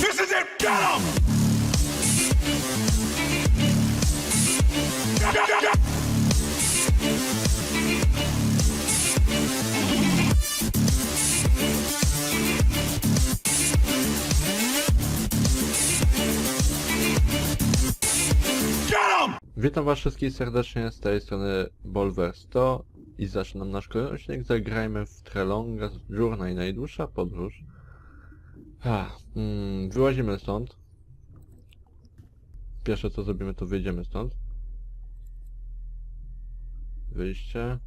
This is it! Get him! Witam was wszystkich serdecznie z tej strony Bolver 100 i zaczynam nasz kolejny odcinek. Zagrajmy w Trelonga Journey, najdłuższa podróż. Ah, mm, wyłazimy stąd. Pierwsze co zrobimy to wyjdziemy stąd. Wyjście.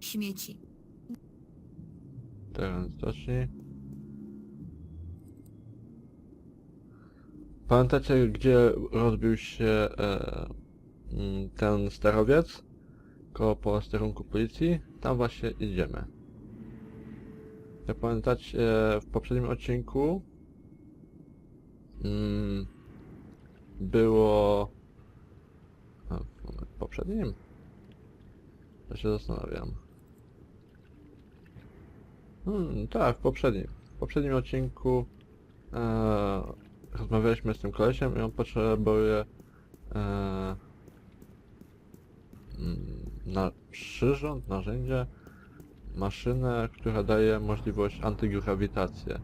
Śmieci. Teren stoczni. Pamiętacie, gdzie rozbił się e, mm, ten sterowiec? Koło posterunku policji? Tam właśnie idziemy. Jak pamiętacie, w poprzednim odcinku mm, było... A, w poprzednim? Ja się zastanawiam. Hmm, tak, w poprzednim. W poprzednim odcinku e, rozmawialiśmy z tym kolesiem i on potrzebuje e, mm, na przyrząd, narzędzie, maszynę, która daje możliwość antygrawitację.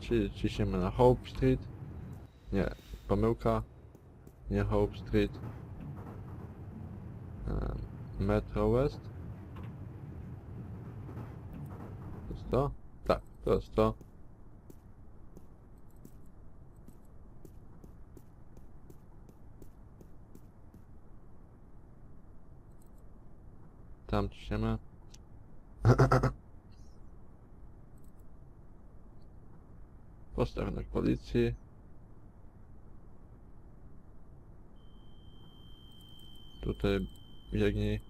Czyli ciśniemy na Hope Street. Nie, pomyłka. Nie Hope Street. E, Metro West. To jest to? Tak, to jest to. Tam ciśniemy. Posterunek policji. Tutaj biegnij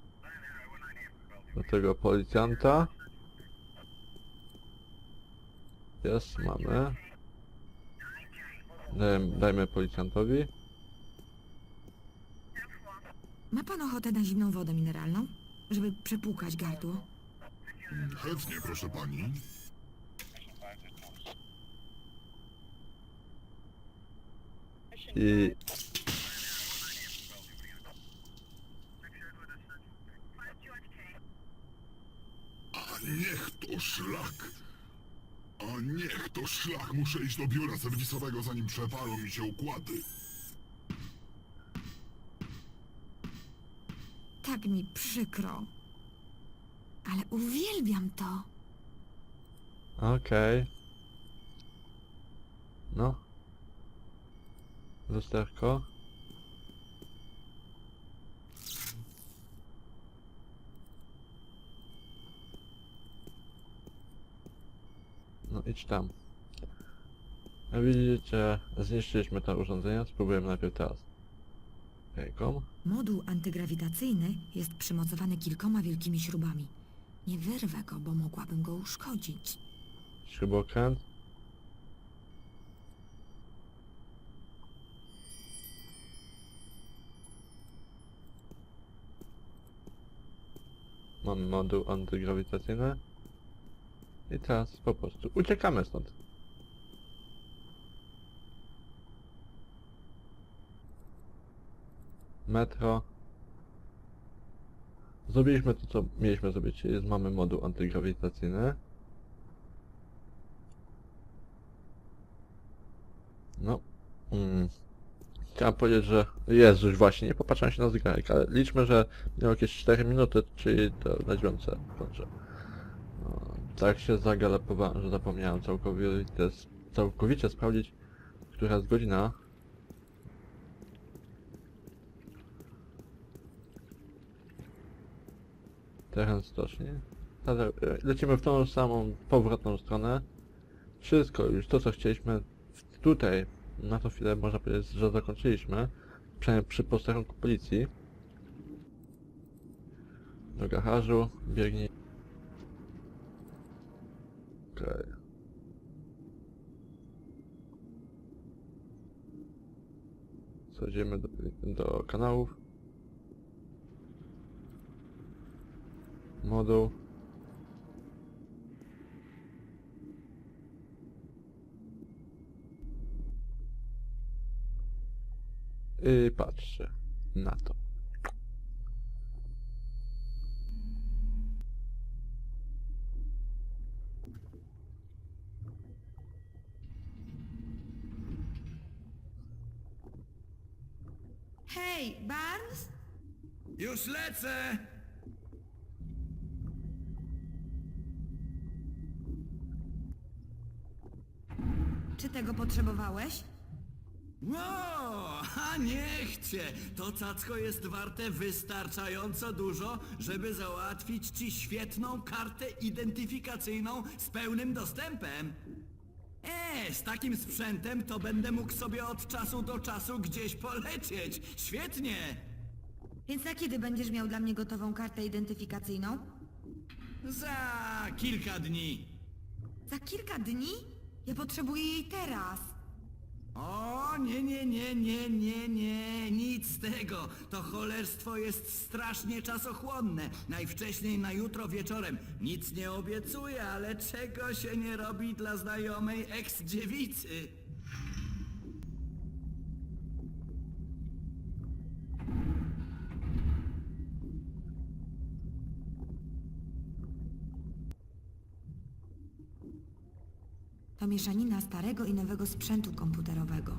do tego policjanta. Jest, mamy. Dajmy, dajmy policjantowi. Ma pan ochotę na zimną wodę mineralną? Żeby przepłukać gardło? Chętnie, proszę pani. I A niech to szlak! A niech to szlak! Muszę iść do biura serwisowego, zanim przepalą mi się układy. Tak mi przykro. Ale uwielbiam to. okej. No. Lusterko. Idź tam. A widzicie, zniszczyliśmy to urządzenie, spróbujemy najpierw teraz. Ręką. Moduł antygrawitacyjny jest przymocowany kilkoma wielkimi śrubami. Nie wyrwę go, bo mogłabym go uszkodzić. Śrubokręt. Mamy moduł antygrawitacyjny. I teraz po prostu uciekamy stąd. Metro. Zrobiliśmy to, co mieliśmy zrobić, mamy moduł antygrawitacyjny. No. Mm. Chciałem powiedzieć, że Jezuś właśnie, nie popatrzałem się na zegarek, ale liczmy, że miał jakieś 4 minuty, czyli to na dziewiątce. Tak się zagalopowałem, że zapomniałem całkowicie, całkowicie sprawdzić, która jest godzina. Teren stoczni. Ale, e, Lecimy w tą samą powrotną stronę. Wszystko już to co chcieliśmy tutaj na tą chwilę można powiedzieć, że zakończyliśmy. Przynajmniej przy posterunku policji. Do garażu, biegnij. Okej. Do, do kanałów. Moduł. i patrzę na to. Lecę! Czy tego potrzebowałeś? No, a niech cię! To cacko jest warte wystarczająco dużo, żeby załatwić ci świetną kartę identyfikacyjną z pełnym dostępem. E, z takim sprzętem to będę mógł sobie od czasu do czasu gdzieś polecieć. Świetnie! Więc na kiedy będziesz miał dla mnie gotową kartę identyfikacyjną? Za kilka dni. Za kilka dni? Ja potrzebuję jej teraz. O, nie, nie, nie, nie, nie, nie, nic z tego. To cholerstwo jest strasznie czasochłonne. Najwcześniej na jutro wieczorem. Nic nie obiecuję, ale czego się nie robi dla znajomej eks-dziewicy? To mieszanina starego i nowego sprzętu komputerowego.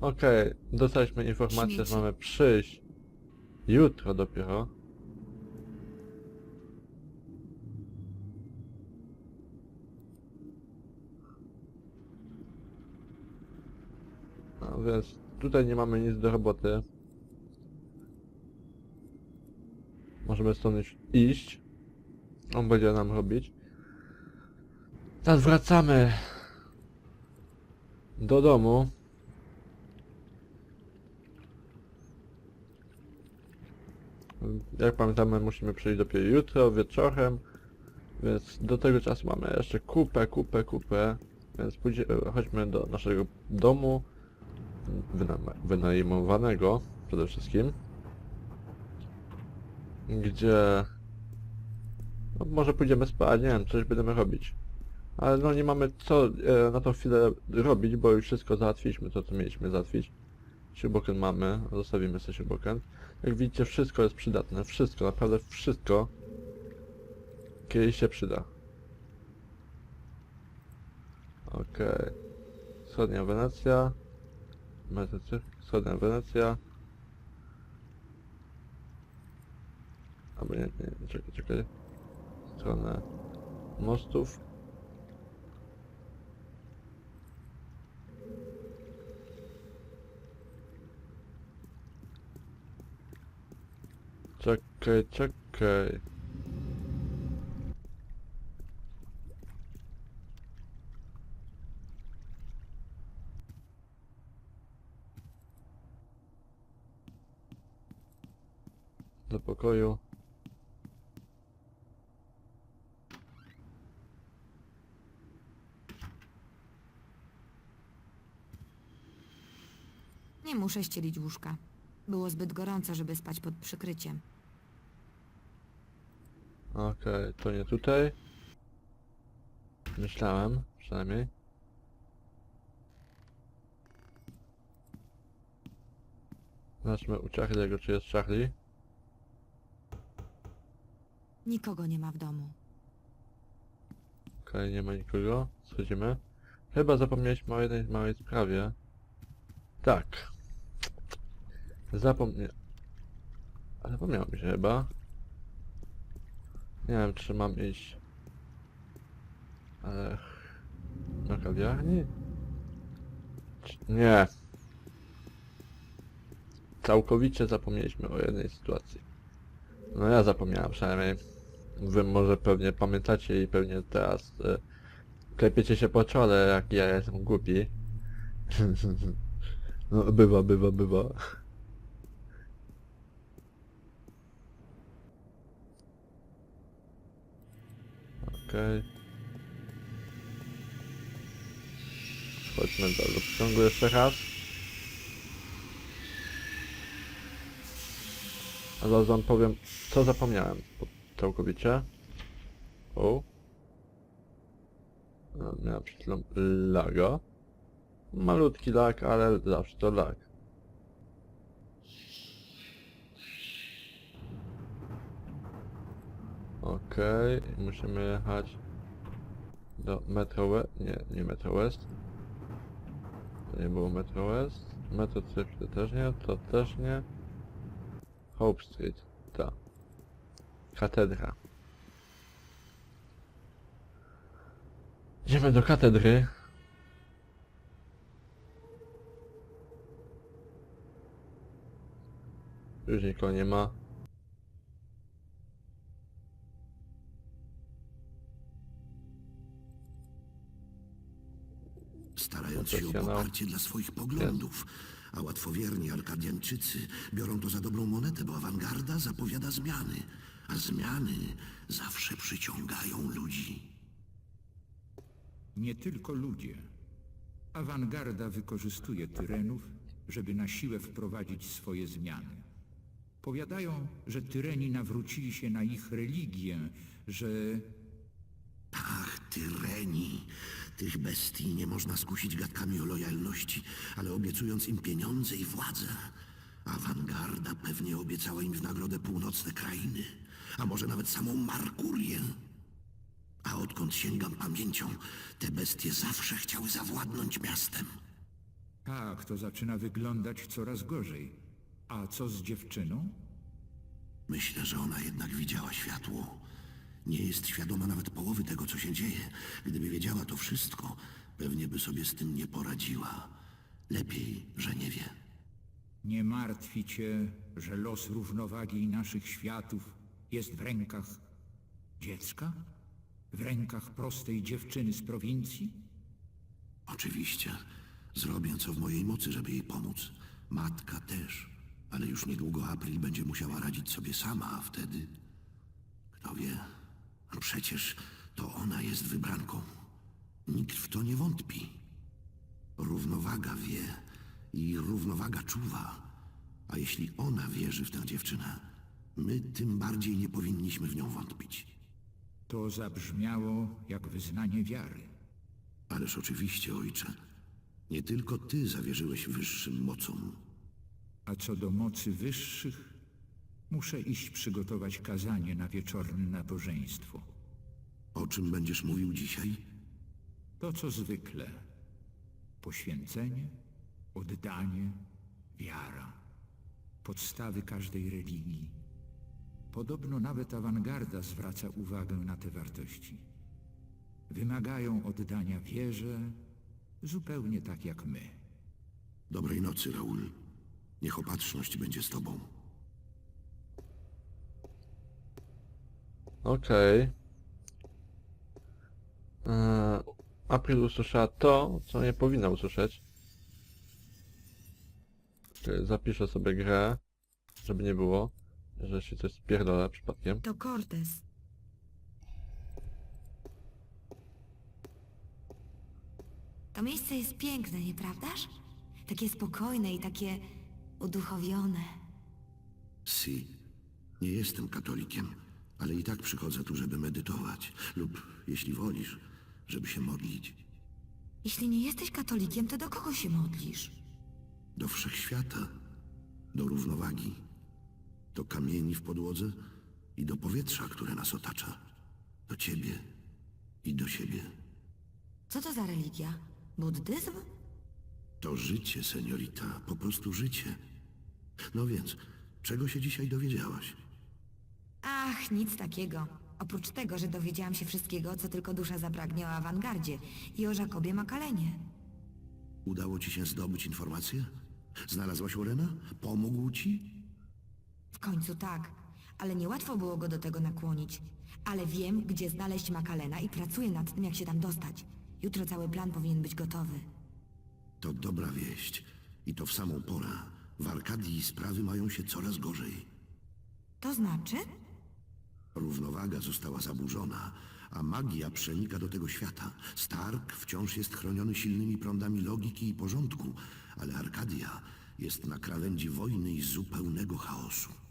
Okej, dostaliśmy informację, Śmieci. że mamy przyjść jutro dopiero. Więc tutaj nie mamy nic do roboty. Możemy stąd iść. On będzie nam robić. Teraz wracamy do domu. Jak pamiętamy, musimy przyjść dopiero jutro, wieczorem. Więc do tego czasu mamy jeszcze kupę, kupę, kupę. Więc chodźmy do naszego domu. Wynajmowanego przede wszystkim. Gdzie... No, może pójdziemy spać, nie wiem, coś będziemy robić. Ale no nie mamy co e, na tą chwilę robić, bo już wszystko załatwiliśmy, to co mieliśmy załatwić. Śrubokręt mamy, zostawimy sobie śrubokręt. Jak widzicie, wszystko jest przydatne. Wszystko, naprawdę wszystko. Kiedyś się przyda. Okej. Wschodnia Wenecja. Medycy- Wschodnia Wenecja. Albo nie, nie, czekaj, czekaj. Stronę mostów. Czekaj, czekaj. Do pokoju. Nie muszę ścielić łóżka. Było zbyt gorąco, żeby spać pod przykryciem. Okej, to nie tutaj. Myślałem, przynajmniej. Zobaczmy u Charlie'ego, czy jest Charlie. Nikogo nie ma w domu. Okej, nie ma nikogo. Schodzimy. Chyba zapomnieliśmy o jednej małej sprawie. Tak. Zapomnie... Zapomniałem mi się chyba. Nie wiem, czy mam iść... Ale... Na kawiarni? Nie. Całkowicie zapomnieliśmy o jednej sytuacji. No ja zapomniałem przynajmniej wy może pewnie pamiętacie i pewnie teraz e, klepiecie się po czole, jak ja jestem głupi. no bywa, bywa, bywa. Okej. Okay. Chodźmy do lub ciągu jeszcze raz. A zaraz wam powiem, co zapomniałem całkowicie. O. Miałem przed chwilą laga. Malutki lag, ale zawsze to lag. Okej, musimy jechać do Metro West. Nie, nie Metro West. To nie było Metro West. Metro City też nie, to też nie. Hope Street, ta. Katedra. Idziemy do katedry. Już nikogo nie ma. starając się o Profesjonał. poparcie dla swoich poglądów. A łatwowierni Arkadianczycy biorą to za dobrą monetę, bo awangarda zapowiada zmiany. A zmiany zawsze przyciągają ludzi. Nie tylko ludzie. Awangarda wykorzystuje tyrenów, żeby na siłę wprowadzić swoje zmiany. Powiadają, że tyreni nawrócili się na ich religię, że Ach, tyreni. Tych bestii nie można skusić gadkami o lojalności, ale obiecując im pieniądze i władzę. Awangarda pewnie obiecała im w nagrodę północne krainy, a może nawet samą Markurię. A odkąd sięgam pamięcią, te bestie zawsze chciały zawładnąć miastem. tak, to zaczyna wyglądać coraz gorzej. A co z dziewczyną? Myślę, że ona jednak widziała światło. Nie jest świadoma nawet połowy tego, co się dzieje. Gdyby wiedziała to wszystko, pewnie by sobie z tym nie poradziła. Lepiej, że nie wie. Nie martwi cię, że los równowagi naszych światów jest w rękach dziecka? W rękach prostej dziewczyny z prowincji? Oczywiście, zrobię co w mojej mocy, żeby jej pomóc. Matka też, ale już niedługo April będzie musiała radzić sobie sama, a wtedy... Kto wie? A Przecież to ona jest wybranką. Nikt w to nie wątpi. Równowaga wie i równowaga czuwa. A jeśli ona wierzy w tę dziewczynę, my tym bardziej nie powinniśmy w nią wątpić. To zabrzmiało jak wyznanie wiary. Ależ oczywiście, ojcze. Nie tylko ty zawierzyłeś wyższym mocom. A co do mocy wyższych, muszę iść przygotować kazanie na wieczorne nabożeństwo. O czym będziesz mówił dzisiaj? To co zwykle. Poświęcenie, oddanie, wiara. Podstawy każdej religii. Podobno nawet awangarda zwraca uwagę na te wartości. Wymagają oddania wierze, zupełnie tak jak my. Dobrej nocy, Raul. Niech opatrzność będzie z tobą. Okej. Eee, April usłyszała to, co nie powinna usłyszeć. Czyli Zapiszę sobie grę, żeby nie było, że się coś spierdolę przypadkiem. To Cortez. To miejsce jest piękne, nieprawdaż? Takie spokojne i takie uduchowione. Si. Nie jestem katolikiem, ale i tak przychodzę tu, żeby medytować. Lub, jeśli wolisz, żeby się modlić. Jeśli nie jesteś katolikiem, to do kogo się modlisz? Do wszechświata. Do równowagi. Do kamieni w podłodze i do powietrza, które nas otacza. Do ciebie i do siebie. Co to za religia? Buddyzm? To życie, seniorita, po prostu życie. No więc, czego się dzisiaj dowiedziałaś? Ach, nic takiego. Oprócz tego, że dowiedziałam się wszystkiego, co tylko dusza zapragnie o awangardzie i o Jakobie Makalenie. Udało ci się zdobyć informacje? Znalazłaś Orena? Pomógł ci? W końcu tak, ale niełatwo było go do tego nakłonić. Ale wiem, gdzie znaleźć Makalena i pracuję nad tym, jak się tam dostać. Jutro cały plan powinien być gotowy. To dobra wieść. I to w samą porę. W Arkadii sprawy mają się coraz gorzej. To znaczy? Równowaga została zaburzona, a magia przenika do tego świata. Stark wciąż jest chroniony silnymi prądami logiki i porządku, ale Arkadia jest na krawędzi wojny i zupełnego chaosu.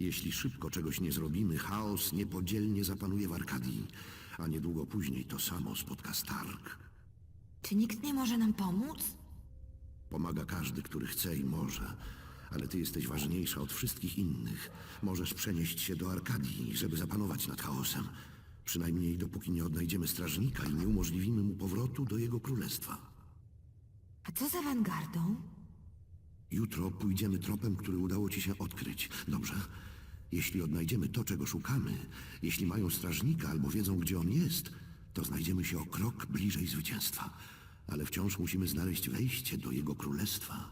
Jeśli szybko czegoś nie zrobimy, chaos niepodzielnie zapanuje w Arkadii, a niedługo później to samo spotka Stark. Czy nikt nie może nam pomóc? Pomaga każdy, który chce i może, ale ty jesteś ważniejsza od wszystkich innych. Możesz przenieść się do Arkadii, żeby zapanować nad chaosem. Przynajmniej dopóki nie odnajdziemy strażnika i nie umożliwimy mu powrotu do jego królestwa. A co z awangardą? Jutro pójdziemy tropem, który udało ci się odkryć. Dobrze? Jeśli odnajdziemy to, czego szukamy, jeśli mają strażnika albo wiedzą, gdzie on jest, to znajdziemy się o krok bliżej zwycięstwa. Ale wciąż musimy znaleźć wejście do jego królestwa.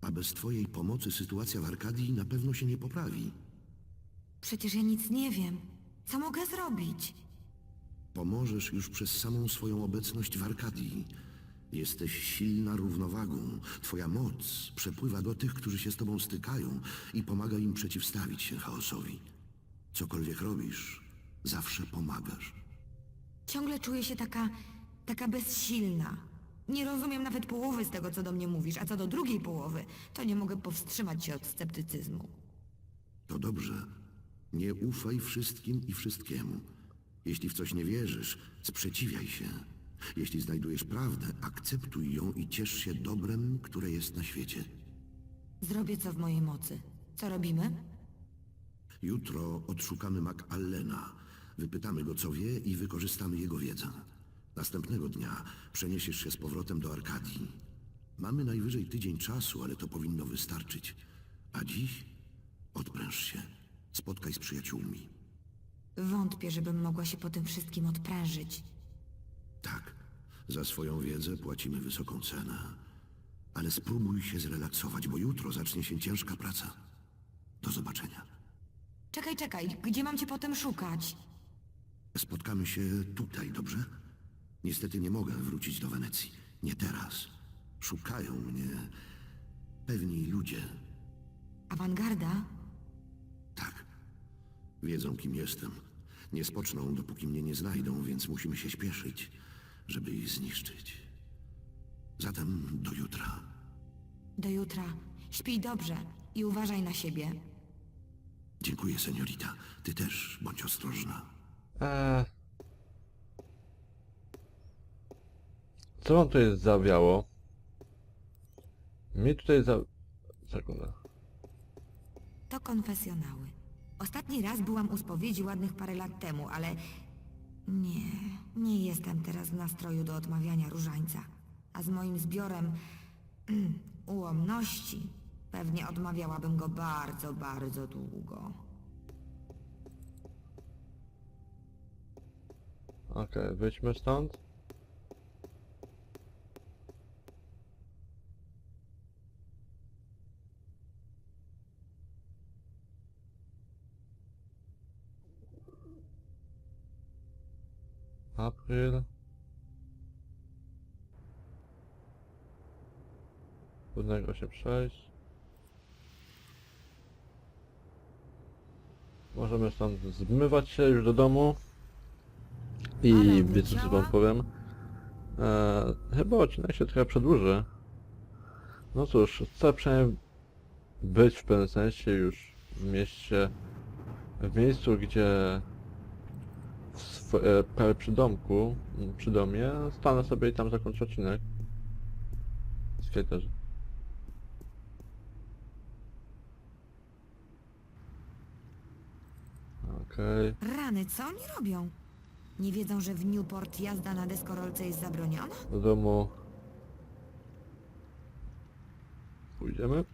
A bez twojej pomocy sytuacja w Arkadii na pewno się nie poprawi. Przecież ja nic nie wiem. Co mogę zrobić? Pomożesz już przez samą swoją obecność w Arkadii. Jesteś silna równowagą. Twoja moc przepływa do tych, którzy się z tobą stykają i pomaga im przeciwstawić się chaosowi. Cokolwiek robisz, zawsze pomagasz. Ciągle czuję się taka... taka bezsilna. Nie rozumiem nawet połowy z tego, co do mnie mówisz, a co do drugiej połowy, to nie mogę powstrzymać się od sceptycyzmu. To dobrze. Nie ufaj wszystkim i wszystkiemu. Jeśli w coś nie wierzysz, sprzeciwiaj się. Jeśli znajdujesz prawdę, akceptuj ją i ciesz się dobrem, które jest na świecie. Zrobię co w mojej mocy. Co robimy? Jutro odszukamy MacAllena. Wypytamy go, co wie i wykorzystamy jego wiedzę. Następnego dnia przeniesiesz się z powrotem do Arkadii. Mamy najwyżej tydzień czasu, ale to powinno wystarczyć. A dziś odpręż się. Spotkaj z przyjaciółmi. Wątpię, żebym mogła się po tym wszystkim odprężyć. Za swoją wiedzę płacimy wysoką cenę. Ale spróbuj się zrelaksować, bo jutro zacznie się ciężka praca. Do zobaczenia. Czekaj, czekaj, gdzie mam cię potem szukać? Spotkamy się tutaj, dobrze? Niestety nie mogę wrócić do Wenecji. Nie teraz. Szukają mnie pewni ludzie. Awangarda? Tak. Wiedzą, kim jestem. Nie spoczną, dopóki mnie nie znajdą, więc musimy się śpieszyć, żeby ich zniszczyć. Zatem do jutra. Do jutra. Śpij dobrze i uważaj na siebie. Dziękuję, seniorita. Ty też bądź ostrożna. Eee... Co wam tutaj zawiało? Mi tutaj za... Sekundę. To konfesjonały. Ostatni raz byłam u spowiedzi ładnych parę lat temu, ale... Nie, nie jestem teraz w nastroju do odmawiania różańca. A z moim zbiorem... ułomności... Pewnie odmawiałabym go bardzo, bardzo długo. Okej, wyjdźmy stąd. April. Trudnego się przejść. Możemy stąd zmywać się już do domu. I wiecie co wam powiem? E, chyba odcinek się trochę przedłuży. No cóż, chcę przynajmniej być w pewnym sensie już w mieście, w miejscu, gdzie w e, przy domku, m, przy domie, stanę sobie i tam zakończę odcinek. Skaterzy. Okej. Rany, co oni robią? Nie wiedzą, że w Newport jazda na deskorolce jest zabroniona? do domu pójdziemy.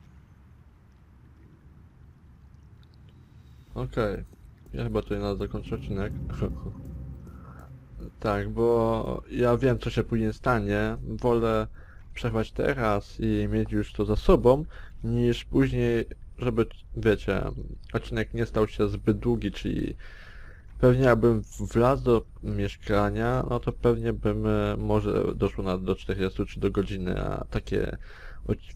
Okej. Ja chyba tutaj na zakończę odcinek. tak, bo ja wiem co się później stanie. Wolę przerwać teraz i mieć już to za sobą, niż później, żeby, wiecie, odcinek nie stał się zbyt długi, czyli Pewnie jakbym wlazł do mieszkania, no to pewnie bym e, może doszło na do 40 czy do godziny, a takie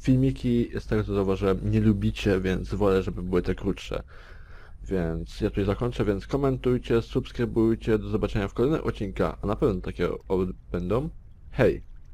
filmiki z tego co zauważyłem nie lubicie, więc wolę, żeby były te krótsze. Więc ja tutaj zakończę, więc komentujcie, subskrybujcie, do zobaczenia w kolejnych odcinkach, a na pewno takie będą. Hej!